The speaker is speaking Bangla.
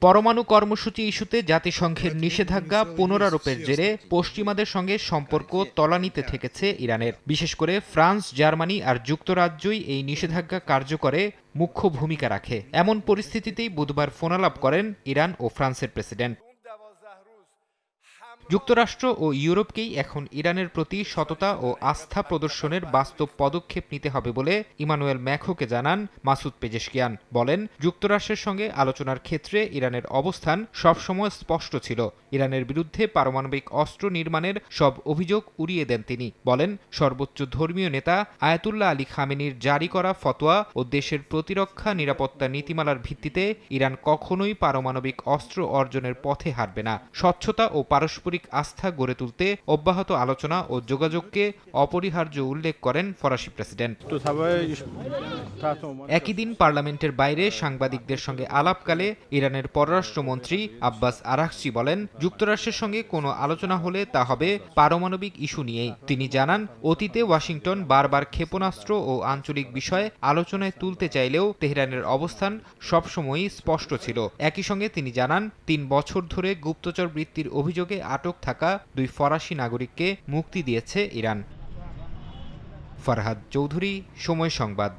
পরমাণু কর্মসূচি ইস্যুতে জাতিসংঘের নিষেধাজ্ঞা পুনরারোপের জেরে পশ্চিমাদের সঙ্গে সম্পর্ক তলানিতে থেকেছে ইরানের। বিশেষ করে ফ্রান্স জার্মানি আর যুক্তরাজ্যই এই নিষেধাজ্ঞা কার্যকরে মুখ্য ভূমিকা রাখে। এমন পরিস্থিতিতেই বুধবার ফোনালাপ করেন ইরান ও ফ্রান্সের প্রেসিডেন্ট। যুক্তরাষ্ট্র ও ইউরোপকেই এখন ইরানের প্রতি সততা ও আস্থা প্রদর্শনের বাস্তব পদক্ষেপ নিতে হবে বলে ইমানুয়েল ম্যাখোকে জানান মাসুদ পেজেশকিয়ান। বলেন, যুক্তরাষ্ট্রের সঙ্গে আলোচনার ক্ষেত্রে ইরানের অবস্থান সবসময় স্পষ্ট ছিল। ইরানের বিরুদ্ধে পারমাণবিক অস্ত্র নির্মাণের সব অভিযোগ উড়িয়ে দেন তিনি। বলেন, সর্বোচ্চ ধর্মীয় নেতা আয়াতুল্লাহ আলী খামেনির জারি করা ফতোয়া ও দেশের প্রতিরক্ষা নিরাপত্তা নীতিমালার ভিত্তিতে ইরান কখনোই পারমাণবিক অস্ত্র অর্জনের পথে হাঁটবে না। স্বচ্ছতা ও পারস্পরিক আস্থা গড়ে তুলতে অব্যাহত আলোচনা ও যোগাযোগকে অপরিহার্য উল্লেখ করেন ফরাসি প্রেসিডেন্ট। একই দিন পার্লামেন্টের বাইরে সাংবাদিকদের সঙ্গে আলাপকালে ইরানের পররাষ্ট্রমন্ত্রী আব্বাস আরাকচি বলেন, যুক্তরাষ্ট্রের সঙ্গে কোনো আলোচনা হলে তা হবে পারমাণবিক ইস্যু নিয়েই। তিনি জানান, অতীতে ওয়াশিংটন বারবার ক্ষেপণাস্ত্র ও আঞ্চলিক বিষয়ে আলোচনায় তুলতে চাইলেও তেহরানের অবস্থান সবসময়ই স্পষ্ট ছিল। একই সঙ্গে তিনি জানান, তিন বছর ধরে গুপ্তচর বৃত্তির অভিযোগে আটক থাকা দুই ফরাসি নাগরিককে মুক্তি দিয়েছে ইরান। ফরহাদ চৌধুরী সময় সংবাদ।